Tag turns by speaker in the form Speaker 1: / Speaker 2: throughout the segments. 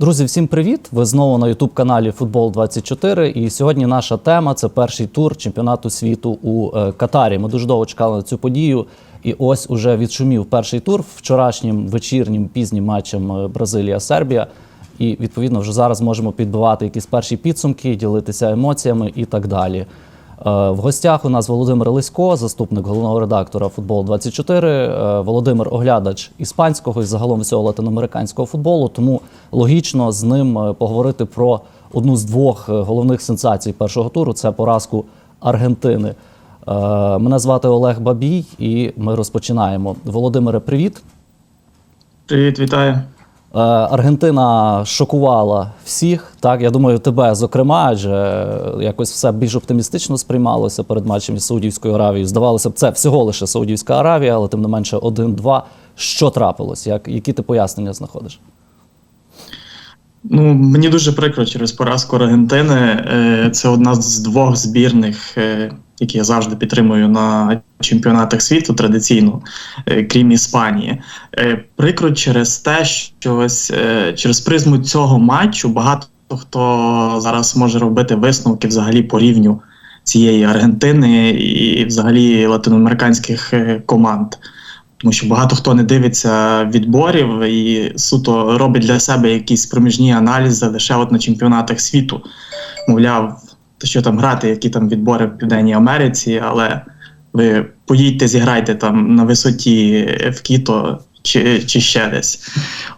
Speaker 1: Друзі, всім привіт! Ви знову на youtube каналі Футбол 24 І сьогодні наша тема це перший тур чемпіонату світу у е, Катарі. Ми дуже довго чекали на цю подію. І ось уже відшумів перший тур вчорашнім вечірнім пізнім матчем е, Бразилія-Сербія. І відповідно вже зараз можемо підбивати якісь перші підсумки, ділитися емоціями і так далі. Е, В гостях у нас Володимир Лисько, заступник головного редактора Футбол 24 е, Володимир оглядач іспанського і загалом всього латиноамериканського футболу. Тому логічно з ним е, поговорити про одну з двох головних сенсацій першого туру це поразку Аргентини. Мене звати Олег Бабій, і ми розпочинаємо. Володимире, привіт.
Speaker 2: Привіт, вітаю.
Speaker 1: Е, Аргентина шокувала всіх. Так, я думаю, тебе зокрема, адже якось все більш оптимістично сприймалося перед матчем із Саудівською Аравією. Здавалося б, це всього лише Саудівська Аравія, але тим не менше 1-2. Що трапилось? Як, які ти пояснення знаходиш?
Speaker 2: Ну, мені дуже прикро через поразку Аргентини. Е, Це одна з двох збірних, е, які я завжди підтримую на чемпіонатах світу традиційно, е, крім Іспанії. Е, Прикро через те, що ось е, через призму цього матчу багато хто зараз може робити висновки взагалі по рівню цієї Аргентини і взагалі латиноамериканських команд. Тому що багато хто не дивиться відборів і суто робить для себе якісь проміжні аналізи лише от на чемпіонатах світу. Мовляв, то що там грати, які там відбори в Південній Америці, але ви поїдьте, зіграйте там на висоті в Кіто чи, чи ще десь.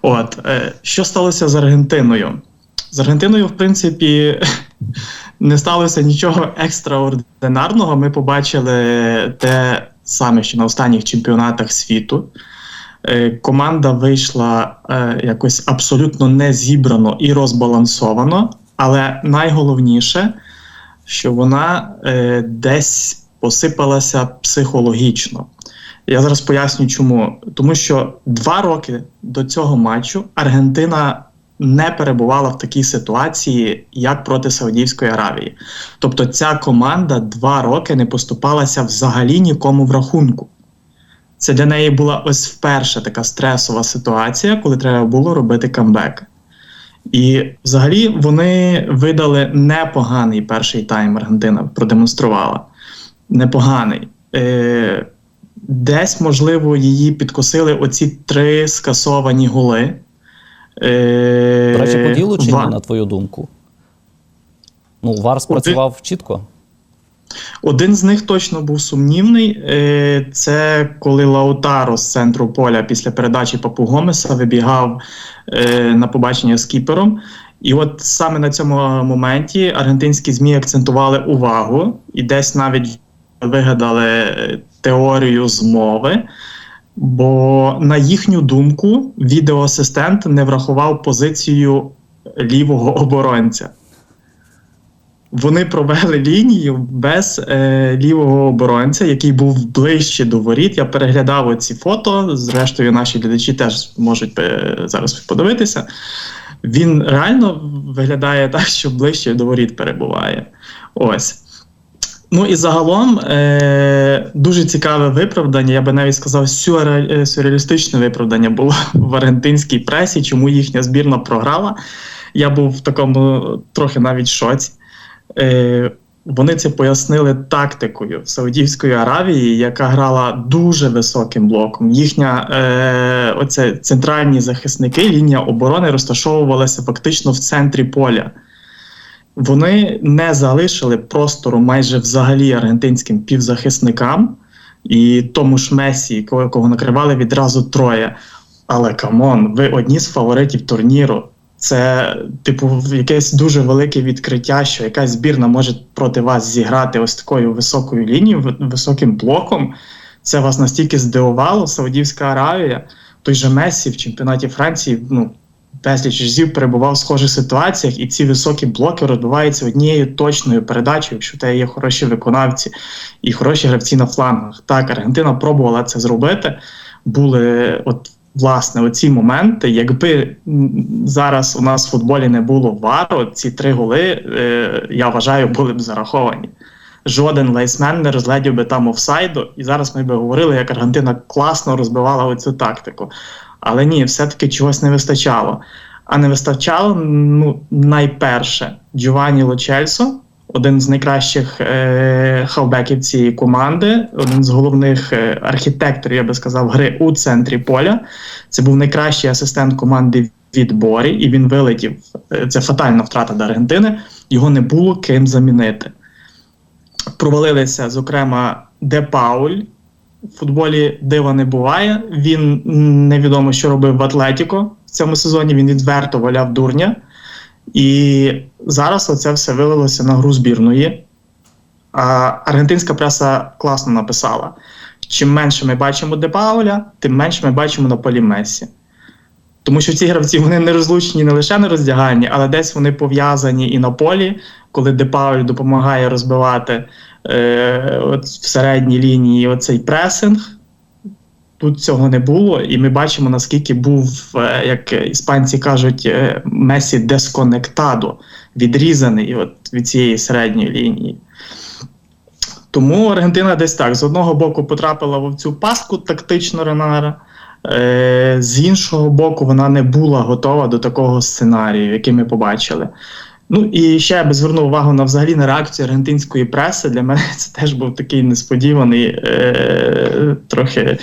Speaker 2: От е, що сталося з Аргентиною? З Аргентиною, в принципі, не сталося нічого екстраординарного. Ми побачили те саме, що на останніх чемпіонатах світу. Е, Команда вийшла е, якось абсолютно не зібрано і розбалансовано, але найголовніше, що вона е, десь посипалася психологічно. Я зараз поясню, чому. Тому що два роки до цього матчу Аргентина не перебувала в такій ситуації, як проти Саудівської Аравії. Тобто ця команда два роки не поступалася взагалі нікому в рахунку. Це для неї була ось вперше така стресова ситуація, коли треба було робити камбек. І взагалі вони видали непоганий перший тайм. Аргентина продемонструвала. Непоганий. Е, Десь, можливо, її підкосили оці три скасовані голи. Е,
Speaker 1: речі, по ділу чи ні, на твою думку? Ну, Вар спрацював чітко.
Speaker 2: Один з них точно був сумнівний. Е, Це коли Лаутаро з центру поля після передачі Папу Гомеса вибігав е, на побачення з кіпером. І от саме на цьому моменті аргентинські ЗМІ акцентували увагу і десь навіть вигадали е, теорію змови. Бо, на їхню думку, відеоасистент не врахував позицію лівого оборонця. Вони провели лінію без е, лівого оборонця, який був ближче до воріт. Я переглядав оці фото. Зрештою, наші глядачі теж можуть е, зараз подивитися. Він реально виглядає так, що ближче до воріт перебуває. Ось. Ну і загалом е, дуже цікаве виправдання, я би навіть сказав, е, сюрреалістичне виправдання було в аргентинській пресі, чому їхня збірна програла. Я був в такому трохи навіть шоці. Е, вони це пояснили тактикою Саудівської Аравії, яка грала дуже високим блоком. Їхня е, оце центральні захисники, лінія оборони розташовувалася фактично в центрі поля. Вони не залишили простору майже взагалі аргентинським півзахисникам і тому ж Месі, кого, кого накривали відразу троє. Але камон, ви одні з фаворитів турніру. Це, типу, якесь дуже велике відкриття, що якась збірна може проти вас зіграти ось такою високою лінією, ви- високим блоком. Це вас настільки здивувало, Саудівська Аравія, той же Месі в чемпіонаті Франції, ну, безліч разів перебував в схожих ситуаціях, і ці високі блоки розбиваються однією точною передачею, якщо тебе є хороші виконавці і хороші гравці на флангах. Так, Аргентина пробувала це зробити. Були от. Власне, оці моменти, якби зараз у нас в футболі не було вару, ці три голи, е, я вважаю, були б зараховані. Жоден лейсмен не розглядів би там офсайду, і зараз ми би говорили, як Аргентина класно розбивала оцю тактику. Але ні, все-таки чогось не вистачало. А не вистачало ну, найперше Джованні Лочельсо, один з найкращих е, хавбеків цієї команди, один з головних е, архітекторів, я би сказав, гри у центрі поля. Це був найкращий асистент команди в відборі, і він вилетів. Е, Це фатальна втрата для Аргентини. Його не було ким замінити. Провалилися, зокрема, Де Пауль. В футболі дива не буває. Він невідомо, що робив в Атлетіко в цьому сезоні. Він відверто валяв дурня. І зараз оце все вилилося на гру збірної. А аргентинська преса класно написала: чим менше ми бачимо Де Пауля, тим менше ми бачимо на полі Месі. Тому що ці гравці вони не розлучені не лише на роздягальні, але десь вони пов'язані і на полі, коли Де Пауль допомагає розбивати е, от в середній лінії оцей пресинг. Тут цього не було, і ми бачимо, наскільки був, е, як іспанці кажуть, е, Месі десконектадо, відрізаний от від цієї середньої лінії. Тому Аргентина десь так: з одного боку потрапила в цю пастку тактично Ренара, е, з іншого боку, вона не була готова до такого сценарію, який ми побачили. Ну і ще я би звернув увагу на взагалі на реакцію аргентинської преси. Для мене це теж був такий несподіваний е, трохи е,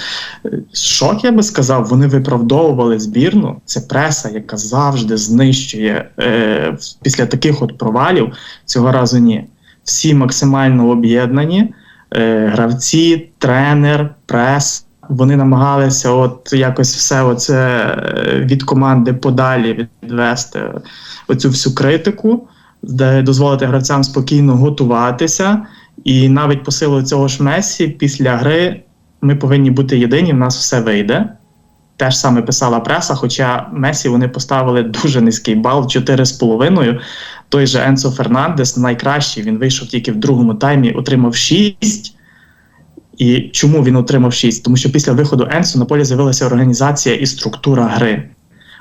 Speaker 2: шок, я би сказав. Вони виправдовували збірну. Це преса, яка завжди знищує е, після таких от провалів. Цього разу ні. Всі максимально об'єднані. Е, гравці, тренер, прес. Вони намагалися от якось все оце е, від команди подалі відвести оцю всю критику, де дозволити гравцям спокійно готуватися. І навіть по силу цього ж Месі після гри ми повинні бути єдині, в нас все вийде. Те ж саме писала преса, хоча Месі вони поставили дуже низький бал 4,5. Той же Енцо Фернандес найкращий. Він вийшов тільки в другому таймі, отримав 6. І чому він отримав 6? Тому що після виходу Енсу на полі з'явилася організація і структура гри.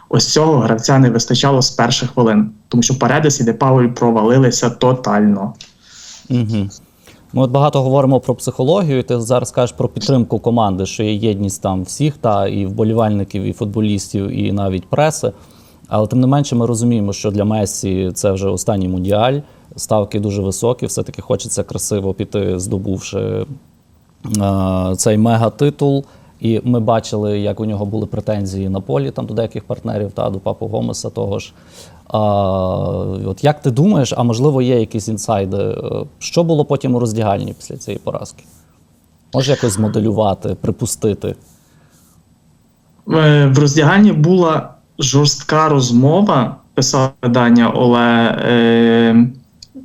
Speaker 2: Ось цього гравця не вистачало з перших хвилин, тому що Паредес і Де Пауль провалилися тотально.
Speaker 1: Угу. Ми от багато говоримо про психологію. Ти зараз кажеш про підтримку команди, що є єдність там всіх, та і вболівальників, і футболістів, і навіть преси. Але тим не менше, ми розуміємо, що для Месі це вже останній мундіаль. Ставки дуже високі. Все-таки хочеться красиво піти, здобувши цей мегатитул. І ми бачили, як у нього були претензії на полі там до деяких партнерів та до Папу Гомеса того ж. А, от як ти думаєш, а можливо є якісь інсайди? е, Що було потім у роздягальні після цієї поразки? Може якось змоделювати, припустити?
Speaker 2: Е, В роздягальні була жорстка розмова, писав видання Оле е,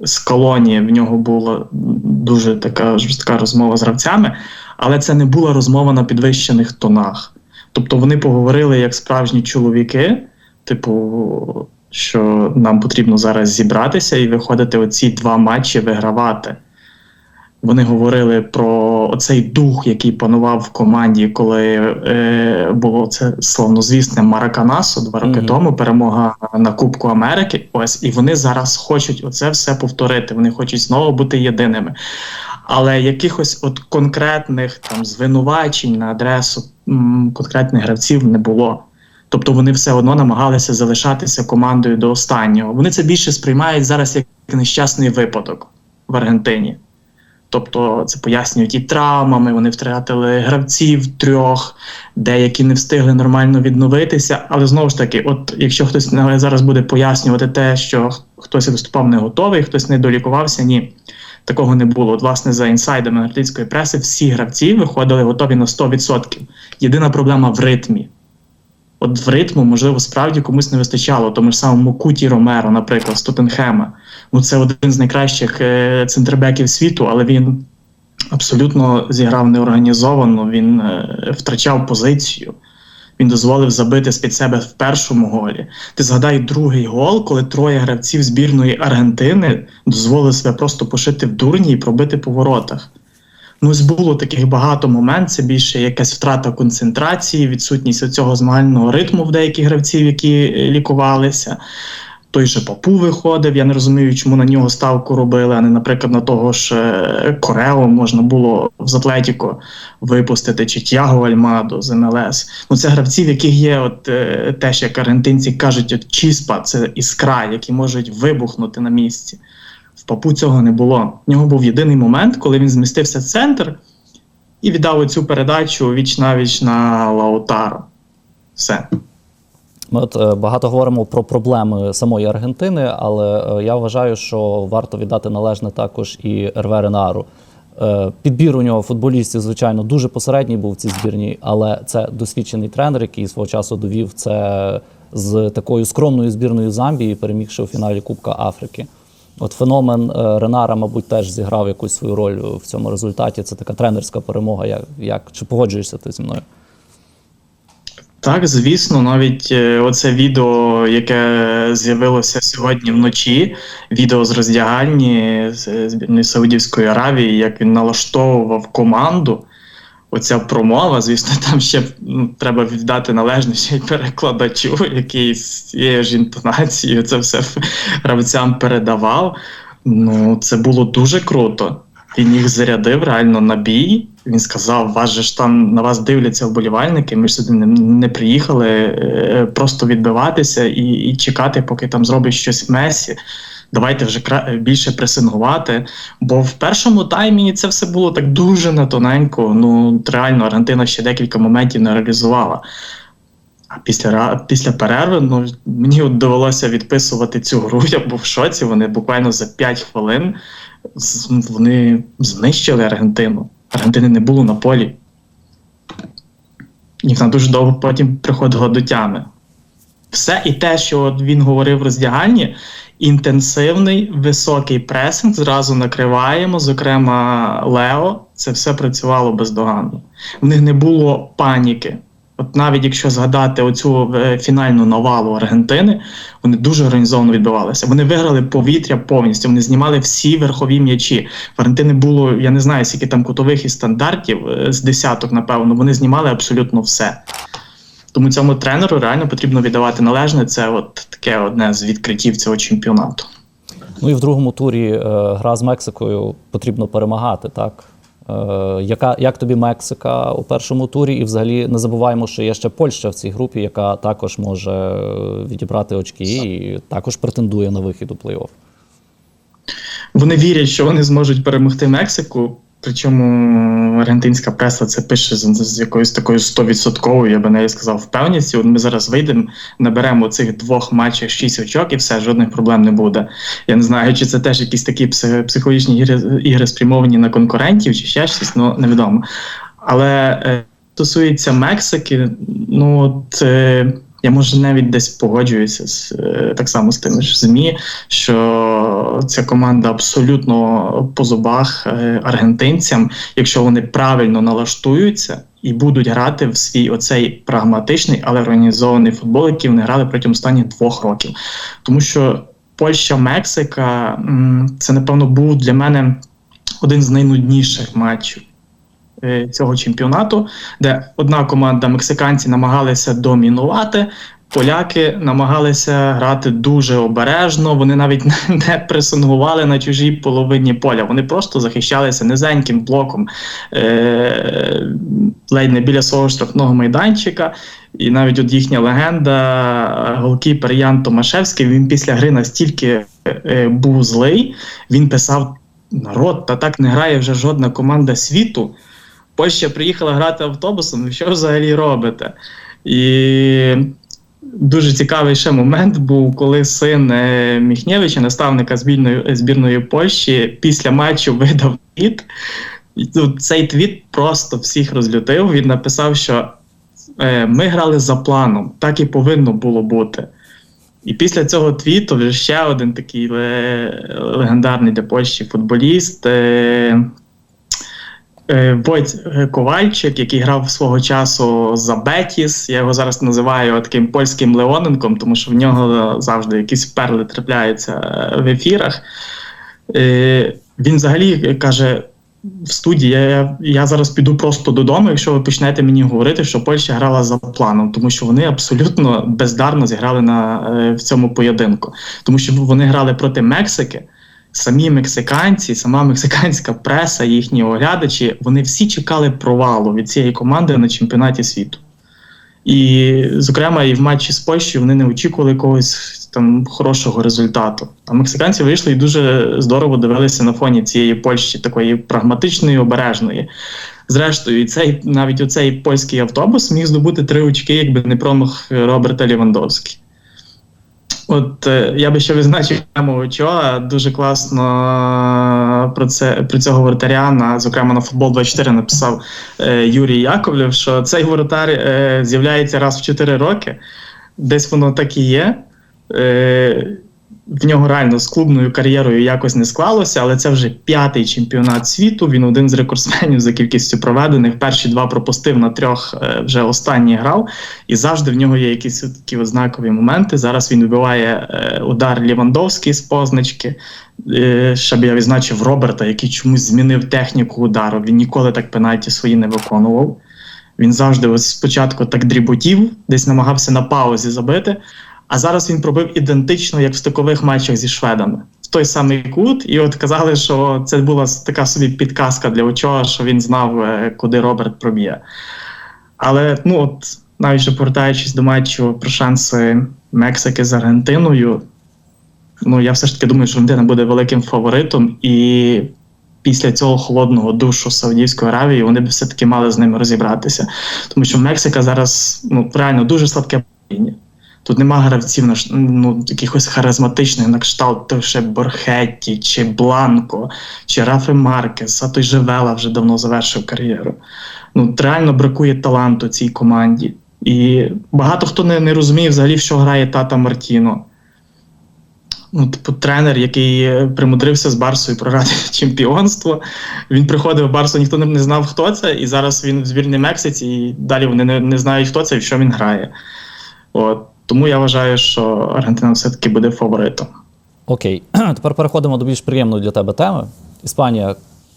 Speaker 2: з колонії. В нього була дуже така жорстка розмова з гравцями, але це не була розмова на підвищених тонах. Тобто вони поговорили як справжні чоловіки, типу, що нам потрібно зараз зібратися і виходити оці два матчі вигравати. Вони говорили про оцей дух, який панував в команді, коли е, було це славнозвісне Мараканасо два роки
Speaker 1: Мгм.
Speaker 2: тому, перемога на Кубку Америки. Ось і вони зараз хочуть оце все повторити. Вони хочуть знову бути єдиними. Але якихось от конкретних там звинувачень на адресу м, конкретних гравців не було. Тобто вони все одно намагалися залишатися командою до останнього. Вони це більше сприймають зараз як нещасний випадок в Аргентині. Тобто це пояснюють і травмами, вони втратили гравців трьох, деякі не встигли нормально відновитися. Але знову ж таки, от якщо хтось зараз буде пояснювати те, що хтось виступав не готовий, хтось не долікувався, ні. Такого не було. От, власне, за інсайдами англійської преси, всі гравці виходили готові на 100%. Єдина проблема в ритмі. От в ритму, можливо, справді комусь не вистачало, тому ж самому Куті Ромеро, наприклад, з Тоттенхема. Ну, це один з найкращих е, центрбеків світу, але він абсолютно зіграв неорганізовано, він е, втрачав позицію. Він дозволив забити з-під себе в першому голі. Ти згадай другий гол, коли троє гравців збірної Аргентини дозволили себе просто пошити в дурні і пробити по воротах. Ну, ось було таких багато моментів. Це більше якась втрата концентрації, відсутність цього змагального ритму в деяких гравців, які е, лікувалися. Той же Папу виходив. Я не розумію, чому на нього ставку робили, а не, наприклад, на того ж е, Корео можна було з Атлетіко випустити, чи Тяго Альмадо з МЛС. Ну, це гравці, в яких є от е, теж, як аргентинці кажуть, от чіспа, це іскра, які можуть вибухнути на місці. В папу цього не було. В нього був єдиний момент, коли він змістився в центр і віддав оцю передачу віч навіч на Лаутаро. Все.
Speaker 1: Ми от е, багато говоримо про проблеми самої Аргентини, але е, я вважаю, що варто віддати належне також і Ерве Ренару. Е, Підбір у нього футболістів, звичайно, дуже посередній був в цій збірній, але це досвідчений тренер, який свого часу довів це з такою скромною збірною Замбії, перемігши у фіналі Кубка Африки. От феномен Ренара, мабуть, теж зіграв якусь свою роль в цьому результаті. Це така тренерська перемога. Як, як чи погоджуєшся ти зі мною?
Speaker 2: Так, звісно, навіть е, оце відео, яке з'явилося сьогодні вночі, відео з роздягальні збірної Саудівської Аравії, як він налаштовував команду. Оця промова, звісно, там ще ну, треба віддати належне ще й перекладачу, який з цією ж інтонацією це все гравцям передавав. Ну, це було дуже круто. Він їх зарядив реально на бій. Він сказав: вас же ж там на вас дивляться вболівальники. Ми ж сюди не, не приїхали е, просто відбиватися і, і чекати, поки там зробить щось Месі. Давайте вже кра- більше пресингувати. Бо в першому таймі це все було так дуже на тоненько. Ну реально Аргентина ще декілька моментів не реалізувала. А після після перерви ну, мені от довелося відписувати цю гру. Я був в шоці. Вони буквально за 5 хвилин вони знищили Аргентину. Аргентини не було на полі. І вона дуже довго потім приходила до тями. Все і те, що він говорив в роздягальні, інтенсивний, високий пресинг, зразу накриваємо, зокрема Лео, це все працювало бездоганно. В них не було паніки. От навіть якщо згадати оцю е, фінальну навалу Аргентини, вони дуже організовано відбивалися. Вони виграли повітря повністю. Вони знімали всі верхові м'ячі. В Аргентини було, я не знаю, скільки там кутових і стандартів е, з десяток, напевно. Вони знімали абсолютно все. Тому цьому тренеру реально потрібно віддавати належне. Це от таке одне з відкриттів цього чемпіонату.
Speaker 1: Ну і в другому турі е, гра з Мексикою потрібно перемагати, так? Е, яка, як тобі Мексика у першому турі? І взагалі не забуваємо, що є ще Польща в цій групі, яка також може е, відібрати очки і також претендує на вихід у плей-офф.
Speaker 2: Вони вірять, що вони зможуть перемогти Мексику. Причому аргентинська преса це пише з, з якоюсь такою стовідсотковою, я би навіть сказав, впевненістю. Ми зараз вийдемо, наберемо цих двох матчах 6 очок і все, жодних проблем не буде. Я не знаю, чи це теж якісь такі психологічні ігри, ігри спрямовані на конкурентів, чи ще щось, ну невідомо. Але е, стосується Мексики, ну от. Е, я може навіть десь погоджуюся з е, так само з тими ж ЗМІ, що ця команда абсолютно по зубах е, аргентинцям, якщо вони правильно налаштуються і будуть грати в свій оцей прагматичний, але організований футбол, який вони грали протягом останніх двох років. Тому що Польща, Мексика це напевно був для мене один з найнудніших матчів е, цього чемпіонату, де одна команда мексиканці намагалися домінувати. Поляки намагалися грати дуже обережно. Вони навіть не- пресингували на чужій половині поля. Вони просто захищалися низеньким блоком е- ледь не біля свого штрафного майданчика. І навіть от їхня легенда, голкіпер Ян Томашевський, він після гри настільки е, був злий, він писав: народ, та так не грає вже жодна команда світу. Польща приїхала грати автобусом, що взагалі робите? І дуже цікавий ще момент був, коли син е, Міхнєвича, наставника збірної, збірної Польщі, після матчу видав твіт. Цей твіт просто всіх розлютив. Він написав, що е, ми грали за планом, так і повинно було бути. І після цього твіту вже ще один такий легендарний для Польщі футболіст. Е, Е, е, Ковальчик, який грав свого часу за Бетіс. Я його зараз називаю таким польським Леоненком, тому що в нього завжди якісь перли трапляються е, в ефірах. Він взагалі каже: в студії. Я, я, зараз піду просто додому, якщо ви почнете мені говорити, що Польща грала за планом, тому що вони абсолютно бездарно зіграли на, в цьому поєдинку. Тому що вони грали проти Мексики. Самі мексиканці, сама мексиканська преса, їхні оглядачі, вони всі чекали провалу від цієї команди на чемпіонаті світу. І, зокрема, і в матчі з Польщею вони не очікували якогось там хорошого результату. А мексиканці вийшли і дуже здорово дивилися на фоні цієї Польщі, такої прагматичної, обережної. Зрештою, і цей навіть оцей польський автобус міг здобути три очки, якби не промах Роберта Лівандовський. От е, я би ще визначив Очоа. Дуже класно про це про цього воротаря, зокрема на футбол 24 написав е, Юрій Яковлєв, що цей воротар е, з'являється раз в 4 роки. Десь воно так і є. Е, в нього реально з клубною кар'єрою якось не склалося, але це вже п'ятий чемпіонат світу. Він один з рекордсменів за кількістю проведених. Перші два пропустив на трьох е, вже останній грав, і завжди в нього є якісь такі ознакові моменти. Зараз він вибиває е, удар Лівандовський з позначки. Е, ще б я відзначив Роберта, який чомусь змінив техніку удару. Він ніколи так пенальті свої не виконував. Він завжди ось спочатку так дріботів, десь намагався на паузі забити. А зараз він пробив ідентично, як в стикових матчах зі шведами. В той самий кут, і от казали, що це була така собі підказка для Очова, що він знав, е, куди Роберт проб'є. Але ну от навіть повертаючись до матчу про шанси Мексики з Аргентиною, ну я все ж таки думаю, що Аргентина буде великим фаворитом, і після цього холодного душу Саудівської Аравії вони б все-таки мали з ними розібратися. Тому що Мексика зараз ну реально дуже слабке. Тут нема гравців на ну, якихось харизматичних на кшталт той ще Борхетті, чи Бланко, чи Рафи Маркес, а той же Вела вже давно завершив кар'єру. Ну, реально бракує таланту цій команді. І багато хто не, не розуміє взагалі, що грає тата Мартіно. Ну, типу, тренер, який примудрився з Барсою програти чемпіонство. Він приходив в Барсу, ніхто не знав, хто це, і зараз він в збірній Мексиці, і далі вони не, не знають, хто це і що він грає. От. Тому я вважаю, що Аргентина все-таки буде фаворитом.
Speaker 1: Окей, тепер переходимо до більш приємної для тебе теми. Іспанія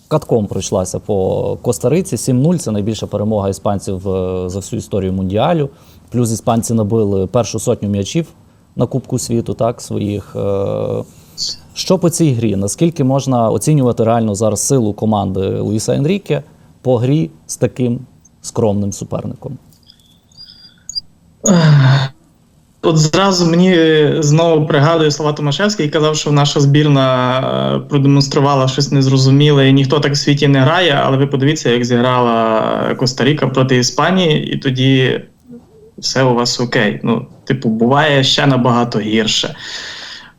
Speaker 1: катком пройшлася по Коста-Риці. 7-0 це найбільша перемога іспанців е, за всю історію Мундіалю. Плюс іспанці набили першу сотню м'ячів на Кубку світу, так, своїх. Е, Що по цій грі? Наскільки можна оцінювати реально зараз силу команди Луїса Енріке по грі з таким скромним суперником?
Speaker 2: От зразу мені знову пригадує слова Томашевський, казав, що наша збірна е, продемонструвала щось незрозуміле, і ніхто так в світі не грає. Але ви подивіться, як зіграла Коста-Ріка проти Іспанії, і тоді все у вас окей. Ну, типу, буває ще набагато гірше.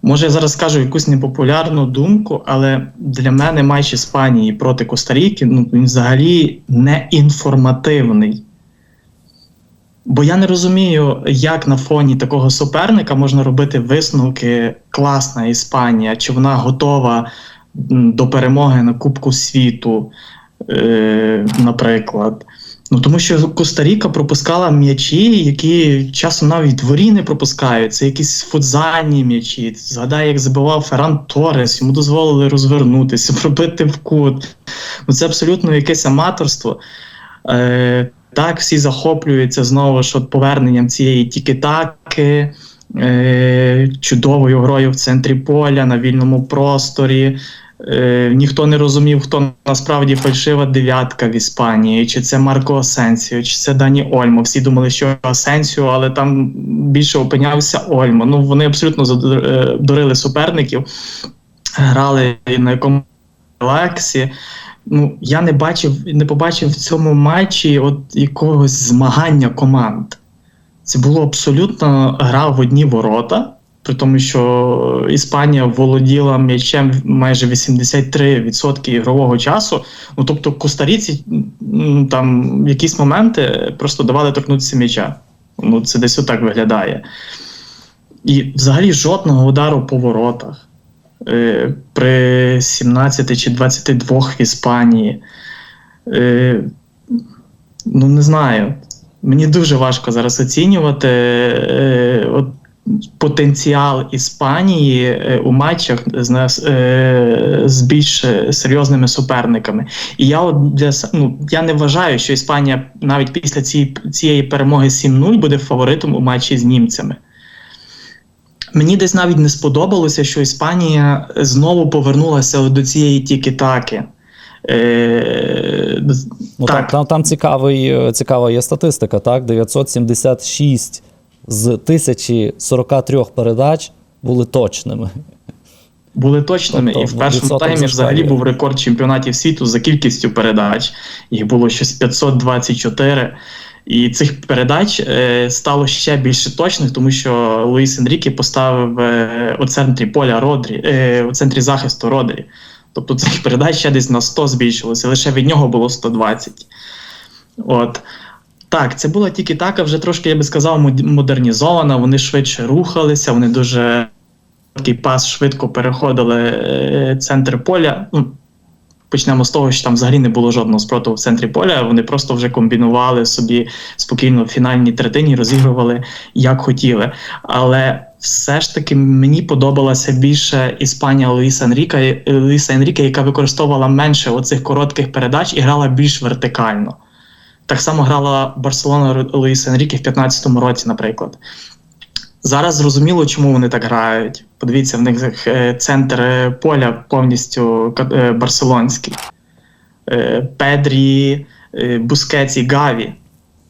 Speaker 2: Може, я зараз скажу якусь непопулярну думку, але для мене матч Іспанії проти Коста-Ріки ну, він взагалі не інформативний. Бо я не розумію, як на фоні такого суперника можна робити висновки класна Іспанія, чи вона готова до перемоги на Кубку світу, е, наприклад. Ну тому що Коста-Ріка пропускала м'ячі, які часом навіть дворі не пропускають. Це якісь футзальні м'ячі. Згадай, як забивав Ферран Торес, йому дозволили розвернутися, пробити в кут. Ну Це абсолютно якесь аматорство. Е, так, всі захоплюються знову ж от поверненням цієї тікітаки, е, чудовою грою в центрі поля, на вільному просторі. Е, Ніхто не розумів, хто насправді фальшива дев'ятка в Іспанії, чи це Марко Асенсіо, чи це Дані Ольмо. Всі думали, що Асенсіо, але там більше опинявся Ольмо. Ну вони абсолютно задурили суперників, грали на якому лексі ну я не бачив, не побачив в цьому матчі от якогось змагання команд. Це було абсолютно гра в одні ворота, при тому, що Іспанія володіла м'ячем майже 83% ігрового часу. Ну тобто, Коста-Ріці там якісь моменти просто давали торкнутися м'яча. Ну, це десь отак виглядає. І взагалі жодного удару по воротах. Е, при 17 чи 22 в Іспанії. Е, ну, не знаю. Мені дуже важко зараз оцінювати. Е, от потенціал Іспанії е, у матчах з, е, з більш серйозними суперниками. І я от для ну, я не вважаю, що Іспанія навіть після цієї, цієї перемоги 7-0 буде фаворитом у матчі з німцями. Мені десь навіть не сподобалося, що Іспанія знову повернулася до цієї тіки-таки. Е,
Speaker 1: Ну, так. Там, там цікавий, е, цікава є статистика, так? 976 з 1043 передач були точними.
Speaker 2: були точними.
Speaker 1: Тобто,
Speaker 2: і в першому таймі взагалі був рекорд чемпіонатів світу за кількістю передач. Їх було щось 524. І цих передач е, стало ще більше точних, тому що Луїс Енріке поставив е, у центрі поля Родрі, е, у центрі захисту Родрі. Тобто цих передач ще десь на 100 збільшилося, лише від нього було 120. От. Так, це була тільки така, вже трошки, я би сказав, модернізована. Вони швидше рухалися, вони дуже такий пас швидко переходили е, центр поля. Ну, почнемо з того, що там взагалі не було жодного спротиву в центрі поля. Вони просто вже комбінували собі спокійно в фінальній третині, розігрували як хотіли. Але все ж таки мені подобалася більше Іспанія Луїса Енріка, Луїса Енріка, яка використовувала менше оцих коротких передач і грала більш вертикально. Так само грала Барселона Луїса Енріке в 2015 році, наприклад. Зараз зрозуміло, чому вони так грають. Подивіться, в них е, центр е, поля повністю е, барселонський. Педрі, е, Бускеці, Гаві.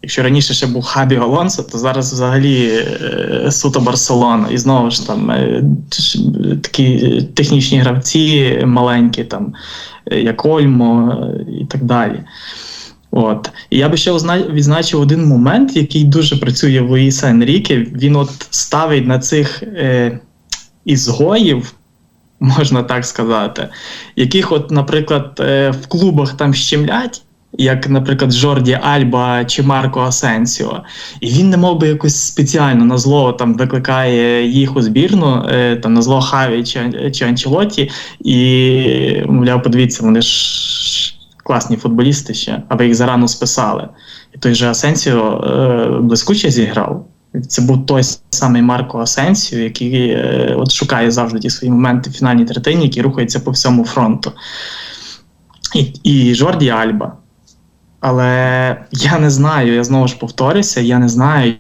Speaker 2: Якщо раніше ще був Хабі Алонсо, то зараз взагалі суто Барселона. І знову ж там такі технічні гравці маленькі, там, як Ольмо і так далі. От. І я би ще відзначив один момент, який дуже працює в Луїса Енріке. Він от ставить на цих е, ізгоїв, можна так сказати, яких, от, наприклад, е, в клубах там щемлять. Як, наприклад, Жорді Альба чи Марко Асенсіо, і він не мов би якось спеціально на зло там викликає їх у збірну, е, там на зло Хаві чи, чи Анчелоті, і мовляв, подивіться, вони ж класні футболісти ще, а ви їх зарано списали. І той же Асенсіо е, блискуче зіграв. Це був той самий Марко Асенсіо, який е, от шукає завжди ті свої моменти в фінальній третині, який рухається по всьому фронту. І, і Жорді Альба. Але я не знаю, я знову ж повторюся, я не знаю.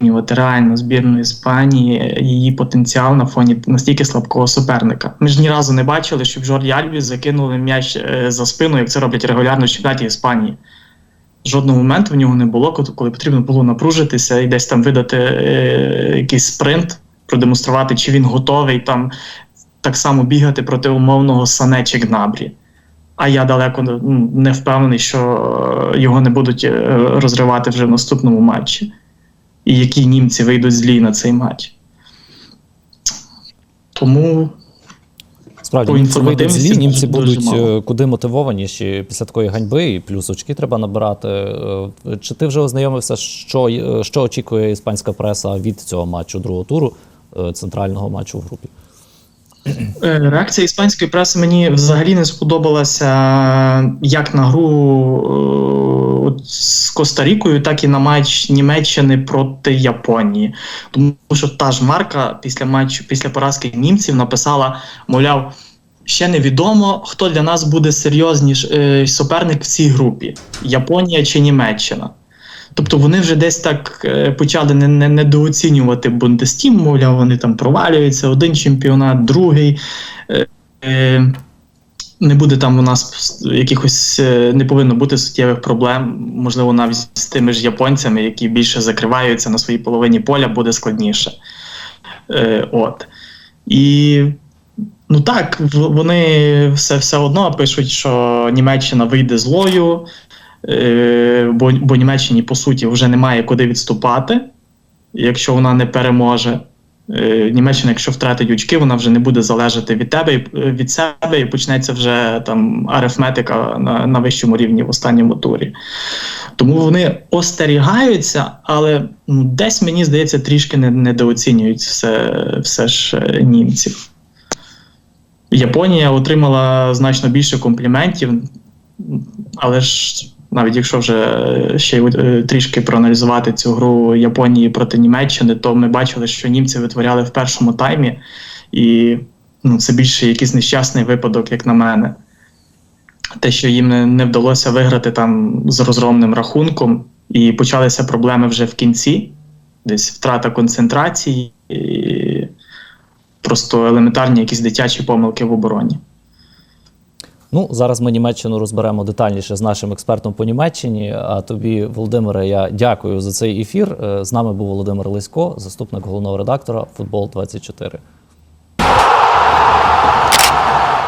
Speaker 2: От реально збірної Іспанії її потенціал на фоні настільки слабкого суперника. Ми ж ні разу не бачили, щоб Жорді Альбі закинули м'яч е, за спину, як це роблять регулярно в чемпіонаті Іспанії. Жодного моменту в нього не було, коли- коли потрібно було напружитися і десь там видати е, якийсь спринт, продемонструвати, чи він готовий там так само бігати проти умовного Сане чи Гнабрі. А я далеко ну, не впевнений, що е, його не будуть е, розривати вже в наступному матчі. І які німці вийдуть злі на цей матч. Тому
Speaker 1: Справді,
Speaker 2: По
Speaker 1: німці вийдуть злі, німці будуть
Speaker 2: мало.
Speaker 1: е, куди мотивованіші після такої ганьби, і плюс очки треба набирати. Е, Чи ти вже ознайомився, що, е, що очікує іспанська преса від цього матчу другого туру, центрального матчу в групі?
Speaker 2: Е, Реакція іспанської преси мені взагалі не сподобалася як на гру е, з Коста-Рікою, так і на матч Німеччини проти Японії. Тому що та ж Марка після матчу, після поразки німців написала, мовляв, ще невідомо, хто для нас буде серйозніш е, суперник в цій групі: Японія чи Німеччина. Тобто вони вже десь так е, почали не, не, недооцінювати Бундестім, мовляв, вони там провалюються, один чемпіонат, другий. Е, е, не буде там у нас якихось не повинно бути суттєвих проблем, можливо, навіть з тими ж японцями, які більше закриваються на своїй половині поля, буде складніше. От. І ну так, вони все, все одно пишуть, що Німеччина вийде злою, бо, бо Німеччині, по суті, вже немає куди відступати, якщо вона не переможе. Е, Німеччина, якщо втратить очки, вона вже не буде залежати від тебе е, від себе, і почнеться вже там арифметика на, на вищому рівні в останньому турі. Тому вони остерігаються, але ну, десь мені здається, трішки не, недооцінюють все, все ж е, німців. Японія отримала значно більше компліментів, але ж Навіть якщо вже ще й, е, трішки проаналізувати цю гру Японії проти Німеччини, то ми бачили, що німці витворяли в першому таймі, і ну, це більше якийсь нещасний випадок, як на мене. Те, що їм не вдалося виграти там з розгромним рахунком, і почалися проблеми вже в кінці, десь втрата концентрації, і просто елементарні якісь дитячі помилки в обороні.
Speaker 1: Ну, зараз ми Німеччину розберемо детальніше з нашим експертом по Німеччині. А тобі, Володимире, я дякую за цей ефір. Е, З нами був Володимир Лисько, заступник головного редактора Футбол 24